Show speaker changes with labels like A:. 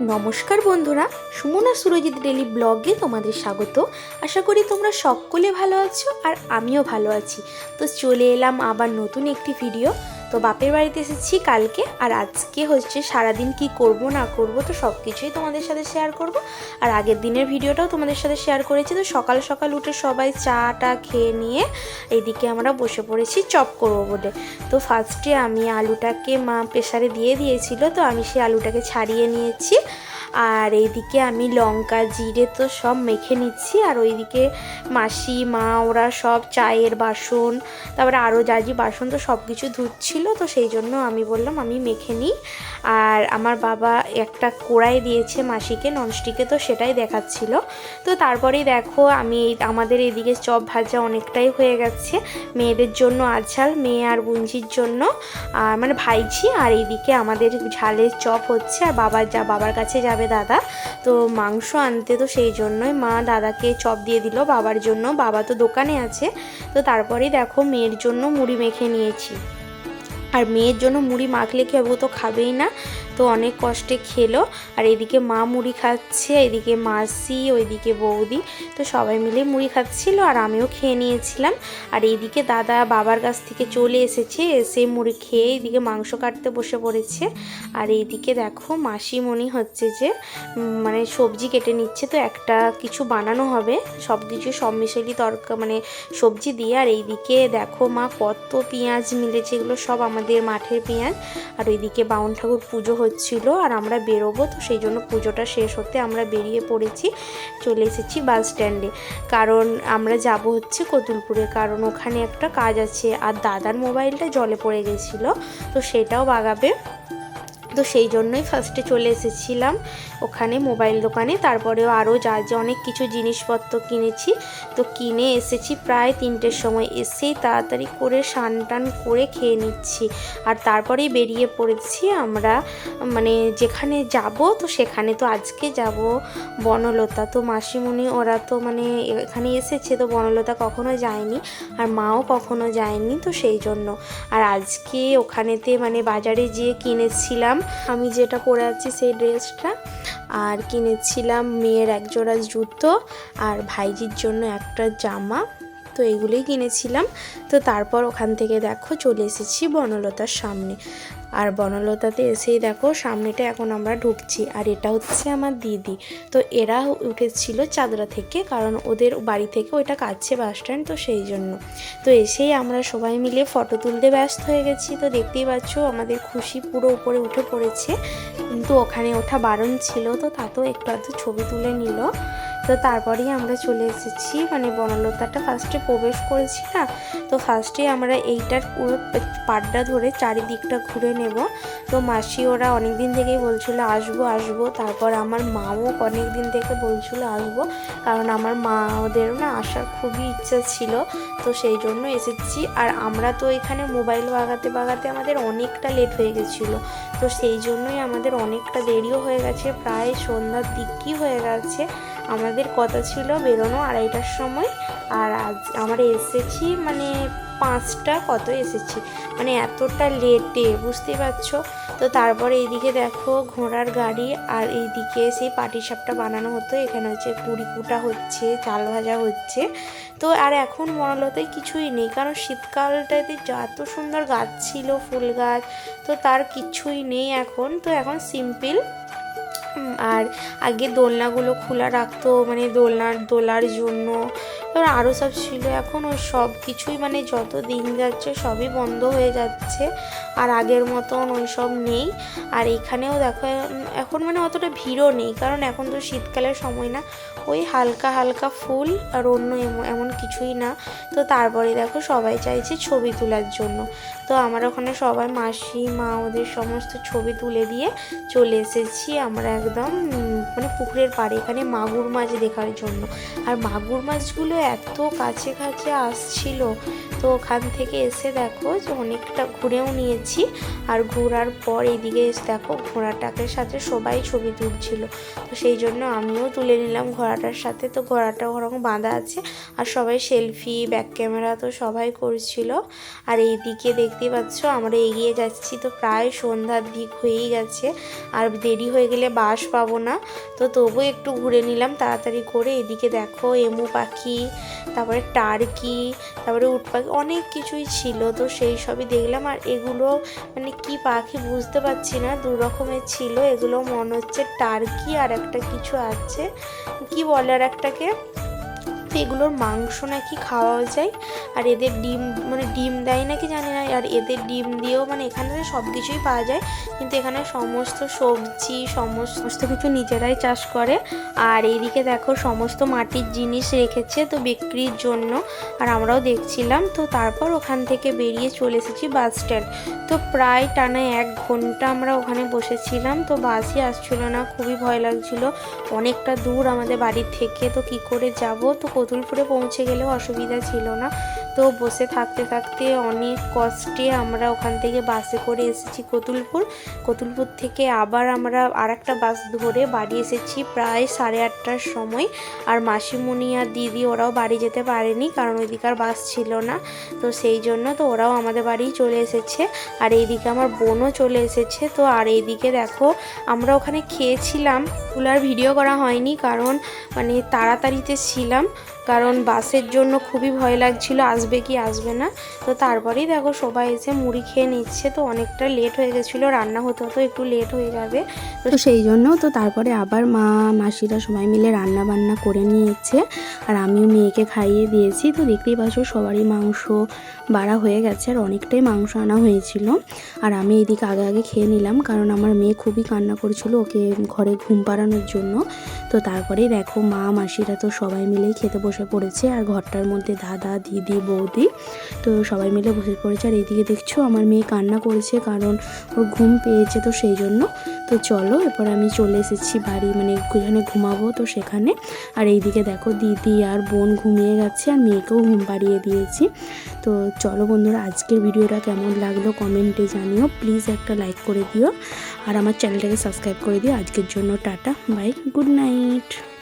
A: নমস্কার বন্ধুরা, সুমনা সুরজিৎ ডেলি ব্লগে তোমাদের স্বাগত। আশা করি তোমরা সকলে ভালো আছো আর আমিও ভালো আছি। তো চলে এলাম আবার নতুন একটি ভিডিও তো বাপের বাড়িতে এসেছি কালকে, আর আজকে হচ্ছে সারাদিন কি করব, না করব, তো সব কিছুই তোমাদের সাথে শেয়ার করব। আর আগের দিনের ভিডিওটাও তোমাদের সাথে শেয়ার করেছি, তো সকাল সকাল উঠে সবাই চাটা খেয়ে নিয়ে এদিকে আমরা বসে পড়েছি, চপ করব বলে। তো ফার্স্টে আমি আলুটাকে মা প্রেশারে দিয়ে দিয়েছিল, তো আমি সেই আলুটাকে ছাড়িয়ে নিয়েছি। আর এইদিকে আমি লঙ্কা, জিরে তো সব মেখে নিচ্ছি, আর ওইদিকে মাসি, মা, ওরা সব চায়ের বাসন, তারপরে আরও যা যে বাসন তো সব কিছু ধুচ্ছিল, তো সেই জন্য আমি বললাম আমি মেখে নিই। আর আমার বাবা একটা কোড়াই দিয়েছে মাসিকে, ননস্টিকে তো সেটাই দেখাচ্ছিল। তো তারপরেই দেখো আমি আমাদের এদিকে চপ ভাজা অনেকটাই হয়ে গেছে, মেয়েদের জন্য আঝাল, মেয়ে আর বুঞ্জির জন্য আর মানে ভাইঝি, আর এইদিকে আমাদের ঝালের চপ হচ্ছে, আর বাবার যা, বাবার কাছে যাবে দাদা। তো মাংস আনতে তো সেই জন্যই মা দাদাকে চপ দিয়ে দিল বাবার জন্য। বাবা তো দোকানে আছে। তো তারপরেই দেখো মেয়ের জন্য মুড়ি মেখে নিয়েছি। আর মেয়ের জন্য মুড়ি মাখলে কি হবে তো খাবেই না? তো অনেক কষ্টে খেলো। আর এদিকে মা মুড়ি খাচ্ছে, এদিকে মাসি, ওইদিকে বৌদি, তো সবাই মিলে মুড়ি খাচ্ছিল আর আমিও খেয়ে নিয়েছিলাম। আর এইদিকে দাদা বাবার কাছ থেকে চলে এসেছে, এসে মুড়ি খেয়ে এদিকে মাংস কাটতে বসে পড়েছে। আর এইদিকে দেখো মাসিমণি হচ্ছে যে মানে সবজি কেটে নিচ্ছে, তো একটা কিছু বানানো হবে। সব কিছু সব মিশালি তরকা মানে সবজি দিয়ে। আর এইদিকে দেখো মা কত পেঁয়াজ মিলেছে, এগুলো সব আমাদের মাঠের পেঁয়াজ। আর ওইদিকে বাউন ঠাকুর পুজো হচ্ছিল আর আমরা বেরোবো, তো সেই জন্য পুজোটা শেষ হতে আমরা বেরিয়ে পড়েছি, চলে এসেছি বাস স্ট্যান্ডে কারণ আমরা যাব হচ্ছে কতুলপুরে, কারণ ওখানে একটা কাজ আছে। আর দাদার মোবাইলটা জলে পড়ে গেছিল, তো সেটাও বাগাবে। তো সেই জন্যই ফার্স্টে চলে এসেছিলাম ওখানে মোবাইল দোকানে। তারপরেও আরও যা যা অনেক কিছু জিনিসপত্র কিনেছি, তো কিনে এসেছি প্রায় তিনটের সময়। এসেই তাড়াতাড়ি করে স্নান টান করে খেয়ে নিচ্ছি। আর তারপরেই বেরিয়ে পড়েছি আমরা মানে যেখানে যাব তো সেখানে তো আজকে যাব বনলতা। তো মাসিমণি ওরা তো মানে এখানে এসেছে তো বনলতা কখনো যায়নি আর মাও কখনো যায়নি তো সেই জন্য। আর আজকে ওখানেতে মানে বাজারে যেয়ে কিনেছিলাম আমি যেটা পরে আছি সেই ড্রেসটা আর কিনেছিলাম মেয়ের একজোড়া জুতো আর ভাইজির জন্য একটা জামা। তো এগুলোই কিনেছিলাম। তো তারপর ওখান থেকে দেখো চলে এসেছি বনলতার সামনে। আর বনলতাতে এসেই দেখো, সামনেটা এখন আমরা ঢুকছি। আর এটা হচ্ছে আমার দিদি। তো এরা উঠেছিল চাদরা থেকে, কারণ ওদের বাড়ি থেকে ওইটা কাছে বাস স্ট্যান্ড তো সেই জন্য। তো এসেই আমরা সবাই মিলে ফটো তুলতে ব্যস্ত হয়ে গেছি। তো দেখতেই পাচ্ছ, আমাদের খুশি পুরো উপরে উঠে পড়েছে। কিন্তু ওখানে ওঠা বারণ ছিল, তো তাতেও একটু আধটু ছবি তুলে নিল। তো তারপরেই আমরা চলে এসেছি মানে বনলতাটা ফার্স্টে প্রবেশ করেছি না তো ফার্স্টে আমরা এইটার পুরো পাড্ডা ধরে চারিদিকটা ঘুরে নেব। তো মাসি ওরা অনেক দিন থেকেই বলছিল, আসব আসব। তারপর আমার মাও অনেক দিন থেকে বলছিল, আসব। কারণ আমার মা ওদেরও না আসার খুবই ইচ্ছা ছিল। তো সেই জন্য এসেছি। আর আমরা তো এখানে মোবাইল বাগাতে বাগাতে আমাদের অনেকটা লেট হয়ে গেছিল। তো সেই জন্যই আমাদের অনেকটা দেরিও হয়ে গেছে। প্রায় সন্ধ্যার দিকই হয়ে গেছে। আমাদের কথা ছিল বেরোনো আড়াইটার সময়, আর আজ আমরা এসেছি মানে পাঁচটা কত এসেছি মানে এতটা লেটে বুঝতেই পারছ? তো তারপরে এইদিকে দেখো ঘোড়ার গাড়ি, আর এইদিকে সেই পাটিসাপটা বানানো হতো, এখানে হচ্ছে কুটা হচ্ছে, চাল ভাজা হচ্ছে। তো আর এখন মনলতায় কিছুই নেই, কারণ শীতকালটাতে যত সুন্দর গাছ ছিল, ফুল গাছ, তো তার কিছুই নেই এখন। তো এখন সিম্পল আর আগে দোলনাগুলো খোলা রাখতো মানে দোলনার দোলার জন্য এবার আরও সব ছিল। এখন ওই সব কিছুই মানে যত দিন যাচ্ছে সবই বন্ধ হয়ে যাচ্ছে। আর আগের মতন ওই সব নেই। আর এখানেও দেখো, এখন মানে অতটা ভিড়ও নেই। কারণ এখন তো শীতকালের সময় না। ওই হালকা হালকা ফুল আর অন্য এমন- কিছুই না। তো তারপরে দেখো সবাই চাইছে ছবি তোলার জন্য। তো আমার ওখানে সবাই, মাসি, মা ওদের সমস্ত ছবি তুলে দিয়ে চলে এসেছি আমরা একদম মানে পুকুরের পাড়ে। এখানে মাগুর মাছ দেখার জন্য। আর মাগুর মাছগুলো এত কাছে কাছে আসছিল। তো ওখান থেকে এসে দেখো যে অনেকটা ঘুরেও নিয়েছি। আর ঘোরার পর এদিকে এসে দেখো ঘোড়াটাকে সাথে সবাই ছবি তুলছিল। তো সেই জন্য আমিও তুলে নিলাম ঘোড়াটার সাথে। তো ঘোড়াটা ওরকম বাঁধা আছে আর সবাই সেলফি, ব্যাক ক্যামেরা তো সবাই করছিল। আর এইদিকে দেখতে পাচ্ছ আমরা এগিয়ে যাচ্ছি। তো প্রায় সন্ধ্যার দিক হয়েই গেছে। আর দেরি হয়ে গেলে বাস পাবো না। তো তবু একটু ঘুরে নিলাম। তাড়াতাড়ি করে এদিকে দেখো এমু পাখি। তারপরে টার্কি, তারপরে উট পাখি, অনেক কিছুই ছিল তো সেই সবই দেখলাম। আর এগুলো মানে কি পাখি বুঝতে পারছি না, দু রকমের ছিল। এগুলো মনে হচ্ছে টার্কি আর একটা কিছু আছে। কি বলে আর একটাকে? এগুলোর মাংস নাকি খাওয়াও যায়, আর এদের ডিম মানে ডিম দেয় নাকি জানি না, আর এদের ডিম দিয়েও মানে এখানে সব কিছুই পাওয়া যায়, কিন্তু এখানে সমস্ত সবজি, সমস্ত কিছু নিজেরাই চাষ করে, আর এইদিকে দেখো সমস্ত মাটির জিনিস রেখেছে তো বিক্রির জন্য, আর আমরাও দেখছিলাম, তো তারপর ওখান থেকে বেরিয়ে চলে এসেছি বাস স্ট্যান্ড, তো প্রায় টানা এক ঘণ্টা আমরা ওখানে বসেছিলাম, তো বাসই আসছিল না, খুবই ভয় লাগছিল, অনেকটা দূর আমাদের বাড়ির থেকে তো কি করে যাব, তো কতুলপুরে পৌঁছে গেলেও অসুবিধা ছিল না। তো বসে থাকতে থাকতে অনেক কষ্টে আমরা ওখান থেকে বাসে করে এসেছি কতুলপুর। কতুলপুর থেকে আবার আমরা আর একটা বাস ধরে বাড়ি এসেছি প্রায় সাড়ে আটটার সময়। আর মাসিমণি আর দিদি ওরাও বাড়ি যেতে পারেনি কারণ ওইদিকার বাস ছিল না। তো সেই জন্য তো ওরাও আমাদের বাড়িই চলে এসেছে। আর এইদিকে আমার বোনও চলে এসেছে। তো আর এইদিকে দেখো আমরা ওখানে খেয়েছিলাম। ওগুলো ভিডিও করা হয়নি কারণ মানে তাড়াতাড়িতে ছিলাম। কারণ বাসের জন্য খুবই ভয় লাগছিল, আসবে কি আসবে না। তো তারপরেই দেখো সবাই এসে মুড়ি খেয়ে নিচ্ছে, তো অনেকটা লেট হয়ে গেছিল, রান্না হতে হতো একটু লেট হয়ে যাবে। তো সেই জন্য তো তারপরে আবার মা, মাসিরা সবাই মিলে রান্না বান্না করে নিয়েছে, আর আমিও মেয়েকে খাইয়ে দিয়েছি। তো দেখতেই পাচ্ছ সবারই মাংস বাড়া হয়ে গেছে, আর অনেকটাই মাংস আনা হয়েছিল। আর আমি এদিকে আগে আগে খেয়ে নিলাম, কারণ আমার মেয়ে খুবই কান্না করেছিল ওকে ঘরে ঘুম পাড়ানোর জন্য। তো তারপরেই দেখো মা, মাসিরা তো সবাই মিলেই খেতে বসে পড়েছে আর ঘরটার মধ্যে দাদা, দিদি, বৌদি। তো সবাই মিলে বসে পড়েছে আর এইদিকে দেখছ আমার মেয়ে কান্না করেছে কারণ ওর ঘুম পেয়েছে তো সেই জন্য। তো চলো এরপর আমি চলে এসেছি বাড়ি মানে যেখানে ঘুমাবো তো সেখানে। আর এইদিকে দেখো দিদি আর বোন ঘুমিয়ে গেছে আর মেয়েকেও ঘুম পাড়িয়ে দিয়েছি। তো চলো বন্ধুরা, আজকের ভিডিওটা কেমন লাগল কমেন্টে জানিও। প্লিজ একটা লাইক করে দিও। আর আমার চ্যানেলটাকে সাবস্ক্রাইব করে দিও। আজকের জন্য টাটা, বাই, গুড নাইট।